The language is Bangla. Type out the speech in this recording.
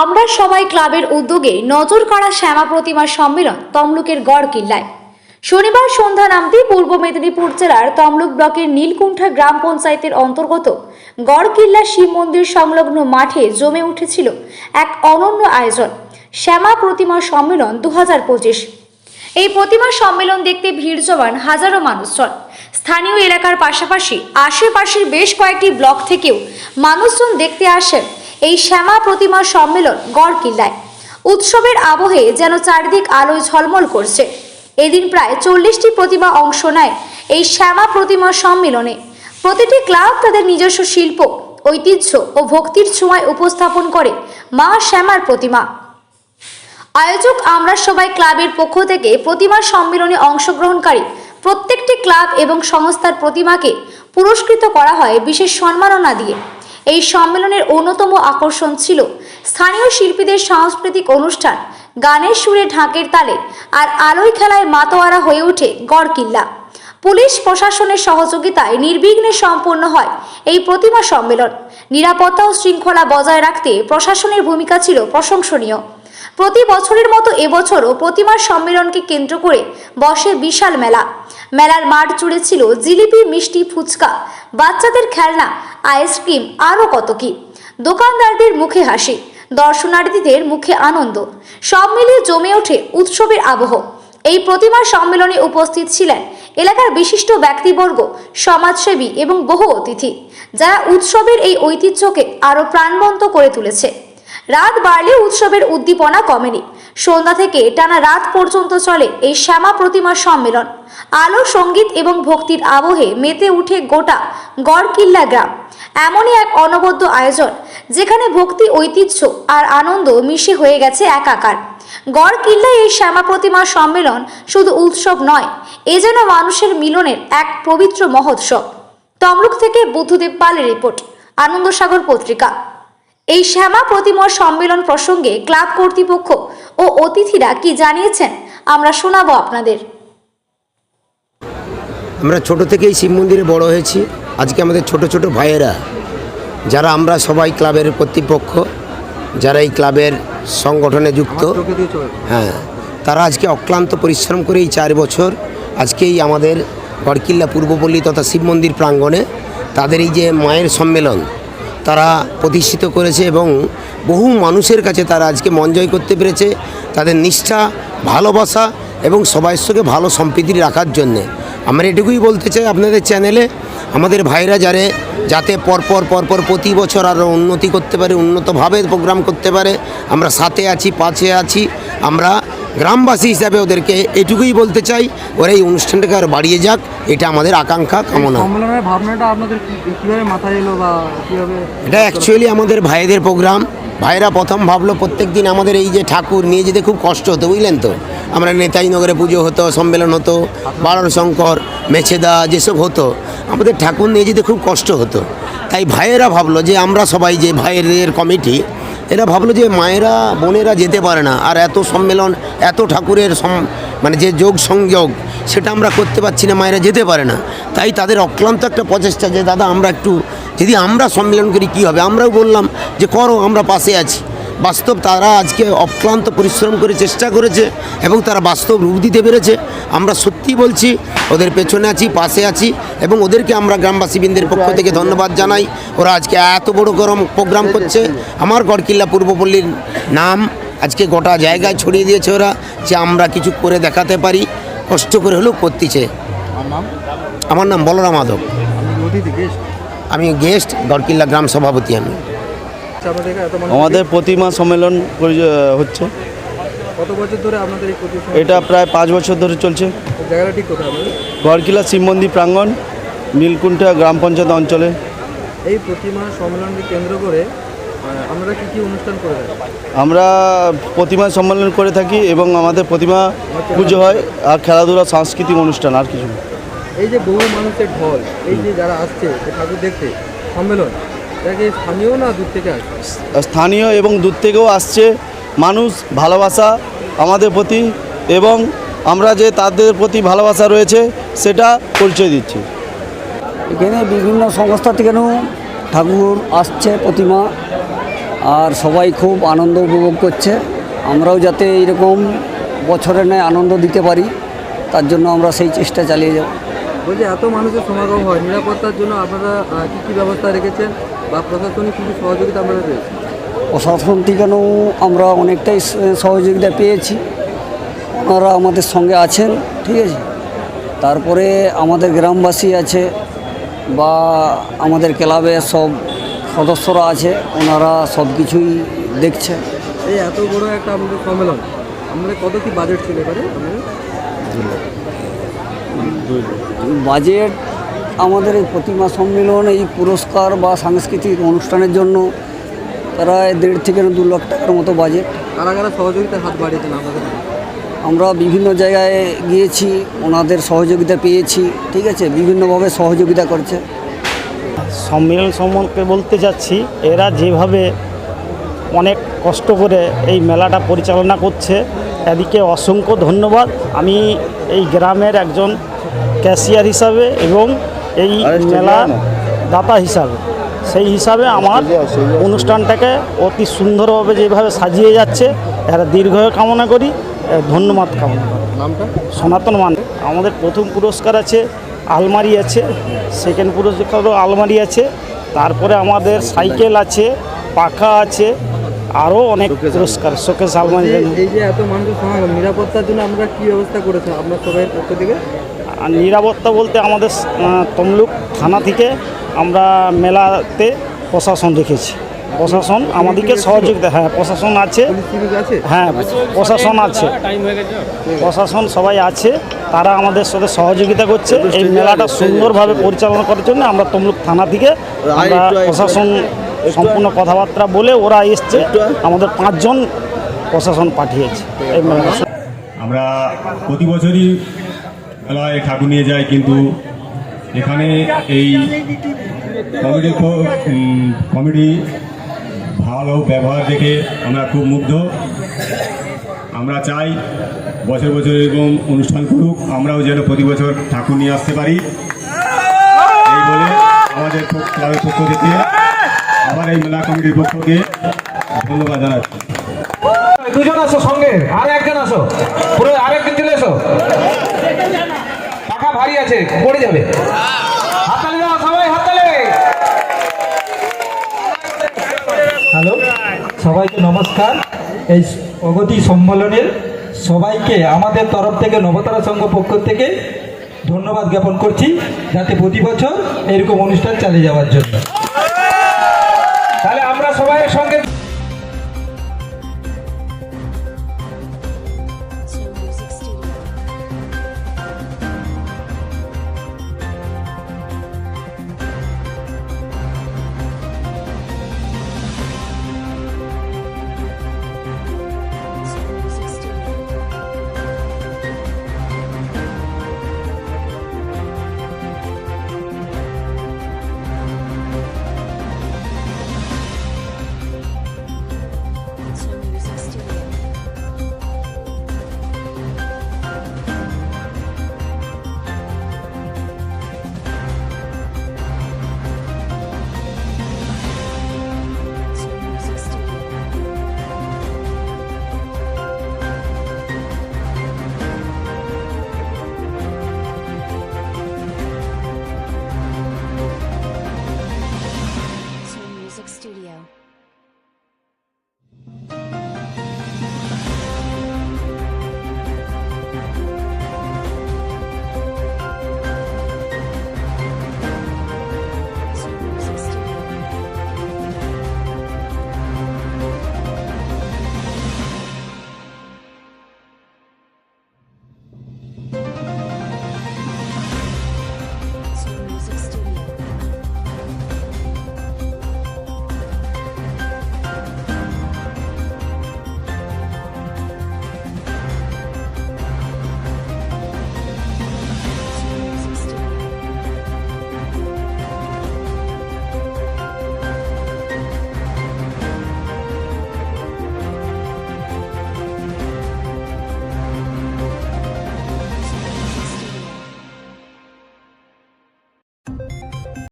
আমরা সবাই ক্লাবের উদ্যোগে নজর কাড়া শ্যামা প্রতিমা সম্মেলন তমলুকের গড় কিল্লায়। শনিবার সন্ধ্যা নামতেই পূর্ব মেদিনীপুর জেলার তমলুক ব্লকের নীলকুণ্ঠা গ্রাম পঞ্চায়েতের অন্তর্গত গড়কিল্লা শিব মন্দির সংলগ্ন মাঠে জমে উঠেছিল এক অনন্য আয়োজন, শ্যামা প্রতিমা সম্মেলন দু হাজার পঁচিশ। এই প্রতিমা সম্মেলন দেখতে ভিড় জমান হাজারো মানুষজন। স্থানীয় এলাকার পাশাপাশি আশেপাশের বেশ কয়েকটি ব্লক থেকেও মানুষজন দেখতে আসেন এই শ্যামা প্রতিমা সম্মেলন গড়কিল্লায়। উৎসবের আবহে যেন চারিদিক আলোয় ঝলমল করছে। এদিন প্রায় চল্লিশটি প্রতিমা অংশ নেয় এই শ্যামা প্রতিমা সম্মেলনে। প্রতিটি ক্লাব তাদের নিজস্ব শিল্প, ঐতিহ্য ও ভক্তির ছোঁয়ায় উপস্থাপন করে মা শ্যামার প্রতিমা। আয়োজক আমরা সবাই ক্লাবের পক্ষ থেকে প্রতিমা সম্মেলনে অংশগ্রহণকারী প্রত্যেকটি ক্লাব এবং সংস্থার প্রতিমাকে পুরস্কৃত করা হয় বিশেষ সম্মাননা দিয়ে। এই সম্মেলনের অন্যতম আকর্ষণ ছিল। স্থানীয় শিল্পীদের সাংস্কৃতিক অনুষ্ঠান, গানের সুরে ঢাকের তালে আর আলোয় খেলায় মাতোয়ারা হয়ে ওঠে গড়কিল্লা। পুলিশ প্রশাসনের সহযোগিতায় নির্বিঘ্নে সম্পন্ন হয় এই প্রতিমা সম্মেলন। নিরাপত্তা ও শৃঙ্খলা বজায় রাখতে প্রশাসনের ভূমিকা ছিল প্রশংসনীয়। প্রতি বছরের মতো এবছরও প্রতিমার সম্মেলনকে কেন্দ্র করে বসে বিশাল মেলা। মেলার মাঠ জুড়ে ছিল জিলিপি মিষ্টি ফুচকা। বাচ্চাদের খেলনা, আইসক্রিম আরও কত কি। দোকানদারদের মুখে হাসি, দর্শনার্থীদের মুখে আনন্দ। সব মিলিয়ে জমে ওঠে উৎসবের আবহ। এই প্রতিমার সম্মেলনে উপস্থিত ছিলেন এলাকার বিশিষ্ট ব্যক্তিবর্গ, সমাজসেবী এবং বহু অতিথি, যারা উৎসবের এই ঐতিহ্যকে আরও প্রাণবন্ত করে তুলেছে। রাত বাড়লে উৎসবের উদ্দীপনা কমেনি। সন্ধ্যা থেকে টানা রাত পর্যন্ত চলে এই শ্যামা প্রতিমা সম্মেলন। আলো, সংগীত এবং ভক্তির আবহে মেতে উঠে গোটা গড়কিল্লা গ্রাম। এমনই এক অনবদ্য আয়োজন, যেখানে ভক্তি, ঐতিহ্য আর আনন্দ মিশে হয়ে গেছে একাকার। গড়কিল্লায় এই শ্যামা প্রতিমা সম্মেলন শুধু উৎসব নয়, এ যেন মানুষের মিলনের এক পবিত্র মহোৎসব। তমলুক থেকে বুদ্ধদেব পালের রিপোর্ট, আনন্দসাগর পত্রিকা। এই শ্যামা প্রতিমার সম্মেলন প্রসঙ্গে ক্লাব কর্তৃপক্ষ ও অতিথিরা কি জানিয়েছেন আমরা শোনাবো আপনাদের। আমরা ছোট থেকেই শিব মন্দিরে বড় হয়েছি। আজকে আমাদের ছোট ছোট ভাইয়েরা যারা আমরা সবাই ক্লাবের কর্তৃপক্ষ যারা এই ক্লাবের সংগঠনে যুক্ত হ্যাঁ তারা আজকে অক্লান্ত পরিশ্রম করে এই চার বছর আজকেই আমাদের গড়কিল্লা পূর্বপল্লী তথা শিব মন্দির প্রাঙ্গণে তাদের এই যে মায়ের সম্মেলন তারা প্রতিষ্ঠিত করেছে এবং বহু মানুষের কাছে তারা আজকে মন জয় করতে পেরেছে তাদের নিষ্ঠা, ভালোবাসা এবং সবার সঙ্গে ভালো সম্প্রীতি রাখার জন্যে। আমরা এটুকুই বলতে চাই আপনাদের চ্যানেলে আমাদের ভাইরা যারে যাতে পরপর পরপর প্রতি বছর আরও উন্নতি করতে পারে, উন্নতভাবে প্রোগ্রাম করতে পারে, আমরা সাথে আছি, পাশে আছি, আমরা গ্রামবাসী হিসাবে ওদেরকে এটুকুই বলতে চাই ওরা এই অনুষ্ঠানটাকে আর বাড়িয়ে যাক এটা আমাদের আকাঙ্ক্ষা কামনা। ভাবনাটা আপনাদের কি- মাথায় এলো বা কীভাবে এটা অ্যাকচুয়ালি আমাদের ভাইদের প্রোগ্রাম ভাইরা প্রথম ভাবলো প্রত্যেক দিন আমাদের এই যে ঠাকুর নিয়ে যেতে খুব কষ্ট হতো বুঝলেন তো? আমরা নেতাজি নগরে পুজো হতো সম্মেলন হতো বারণ শঙ্কর মেছেদা যেসব হতো আমাদের ঠাকুর নিয়ে যেতে খুব কষ্ট হতো। তাই ভাইয়েরা ভাবলো যে আমরা সবাই যে ভাইয়ের কমিটি এরা ভাবলো যে মায়েরা, বোনেরা যেতে পারে না। আর এত সম্মেলন, এত ঠাকুরের মানে যে যোগ সংযোগ, সেটা আমরা করতে পারছি না, মায়েরা যেতে পারে না। তাই তাদের অক্লান্ত একটা প্রচেষ্টা যে, দাদা, আমরা একটু, যদি আমরা সম্মেলন করি, কি হবে? আমরাও বললাম যে, করো, আমরা পাশে আছি। বাস্তব তারা আজকে অক্লান্ত পরিশ্রম করে চেষ্টা করেছে এবং তারা বাস্তব রূপ দিতে পেরেছে। আমরা সত্যি বলছি ওদের পেছনে আছি পাশে আছি এবং ওদেরকে আমরা গ্রামবাসীবৃন্দের পক্ষ থেকে ধন্যবাদ জানাই। ওরা আজকে এত বড় গরম প্রোগ্রাম করছে। আমার গড়কিল্লা পূর্বপল্লীর নাম আজকে গোটা জায়গায় ছড়িয়ে দিয়েছে ওরা যে আমরা কিছু করে দেখাতে পারি। কষ্ট করে হলেও করতেছে আমার নাম? আমার নাম বলরাম গেস্ট আমি গেস্ট গড়কিল্লা গ্রাম সভাপতি আমি। আমাদের প্রতিমা সম্মেলন হচ্ছে। কত বছর ধরে আপনাদের এটা প্রায় পাঁচ বছর ধরে চলছে। জায়গাটা ঠিক কোথায় গড়কিলা শিব মন্দির প্রাঙ্গণ নীলকুণ্ঠা গ্রাম পঞ্চায়েত অঞ্চলে। এই প্রতিমা সম্মেলনকে কেন্দ্র করে আমরা কি কি অনুষ্ঠান করে থাকেন? আমরা প্রতিমা সম্মেলন করে থাকি এবং আমাদের প্রতিমা পুজো হয় আর খেলাধুলা সাংস্কৃতিক অনুষ্ঠান আর কিছু। এই যে বহু মানুষের ঢল এই যে যারা আসছে ঠাকুর দেখতে সম্মেলন স্থানীয় না দূর থেকে স্থানীয় এবং দূর থেকেও আসছে। মানুষ ভালোবাসা আমাদের প্রতি এবং আমরা যে তাদের প্রতি ভালোবাসা রয়েছে সেটা পরিচয় দিচ্ছি। এখানে বিভিন্ন সংস্থা থেকেও ঠাকুর আসছে প্রতিমা আর সবাই খুব আনন্দ উপভোগ করছে। আমরাও যাতে এইরকম বছরে নয় আনন্দ দিতে পারি তার জন্য আমরা সেই চেষ্টা চালিয়ে যাব। বলছি এত মানুষের সমাগম হয় নিরাপত্তার জন্য আপনারা কী কী ব্যবস্থা রেখেছেন? বা প্রশাসনিক কী কী সহযোগিতা আপনারা পেয়েছেন প্রশাসন থেকেও আমরা অনেকটাই সহযোগিতা পেয়েছি। ওনারা আমাদের সঙ্গে আছেন ঠিক আছে? তারপরে আমাদের গ্রামবাসী আছে বা আমাদের ক্লাবের সব সদস্যরা আছে ওনারা সব কিছুই দেখছে। এই এত বড় একটা আমাদের সম্মেলন আমাদের কত কি বাজেট ছিল এবারে? বাজেট আমাদের এই প্রতিমা সম্মেলন এই পুরস্কার বা সাংস্কৃতিক অনুষ্ঠানের জন্য প্রায় দেড় থেকে দু লাখ টাকার মতো বাজেট। কারা কারা সহযোগিতার হাত বাড়িয়েছেন আপনাদের? আমরা বিভিন্ন জায়গায় গিয়েছি ওনাদের সহযোগিতা পেয়েছি ঠিক আছে? বিভিন্নভাবে সহযোগিতা করছে। সম্মেলন সম্পর্কে বলতে চাচ্ছি এরা যেভাবে অনেক কষ্ট করে এই মেলাটা পরিচালনা করছে এদিকে অসংখ্য ধন্যবাদ। আমি এই গ্রামের একজন ক্যাশিয়ার হিসাবে এবং এই মেলা দাতা হিসাবে। সেই হিসাবে আমার অনুষ্ঠানটাকে অতি সুন্দরভাবে যেভাবে সাজিয়ে যাচ্ছে এরা দীর্ঘ কামনা করি ধন্যবাদ কামনা করি। নামটা? সনাতন মান। আমাদের প্রথম পুরস্কার আছে আলমারি আছে সেকেন্ড পুরস্কারও আলমারি আছে তারপরে আমাদের সাইকেল আছে পাখা আছে আরও অনেক পুরস্কার শোকেস আলমারি। এই যে এত মানুষের সমাগম নিরাপত্তার জন্য আমরা কি ব্যবস্থা করেছেন আপনার সবাই পক্ষ থেকে? আর নিরাপত্তা বলতে আমাদের তমলুক থানা থেকে আমরা মেলাতে প্রশাসন রেখেছি প্রশাসন আমাদেরকে সহযোগিতা হ্যাঁ প্রশাসন আছে। আছে? হ্যাঁ প্রশাসন আছে। প্রশাসন সবাই আছে। তারা আমাদের সাথে সহযোগিতা করছে। এই মেলাটা সুন্দরভাবে পরিচালনা করার জন্য আমরা তমলুক থানা থেকে আমরা প্রশাসন সম্পূর্ণ কথাবার্তা বলে ওরা এসছে। আমাদের পাঁচজন প্রশাসন পাঠিয়েছে। এই মেলাটা আমরা প্রতি বছরই মেলায় ঠাকুর নিয়ে যায় কিন্তু এখানে এই উম, কমিটি ভালো ব্যবহার দেখে আমরা খুব মুগ্ধ। আমরা চাই বছর বছর এরকম অনুষ্ঠান করুক আমরাও যেন প্রতি বছর ঠাকুর নিয়ে আসতে পারি। এই বলে আমাদের ক্লাবের পক্ষ থেকে আবার এই মেলা কমিটির পক্ষকে ধন্যবাদ জানাচ্ছি। দুজন আসো সঙ্গে, আর একজন আসো পুরো আরেকজন চলে এসো। টাকা ভারী আছে, পড়ে যাবে। হ্যালো, সবাইকে নমস্কার। এই প্রগতি সম্মেলনের সবাইকে আমাদের তরফ থেকে, নবতারা সংঘ পক্ষ থেকে ধন্যবাদ জ্ঞাপন করছি, যাতে প্রতি বছর এরকম অনুষ্ঠান চালিয়ে যাওয়ার জন্য।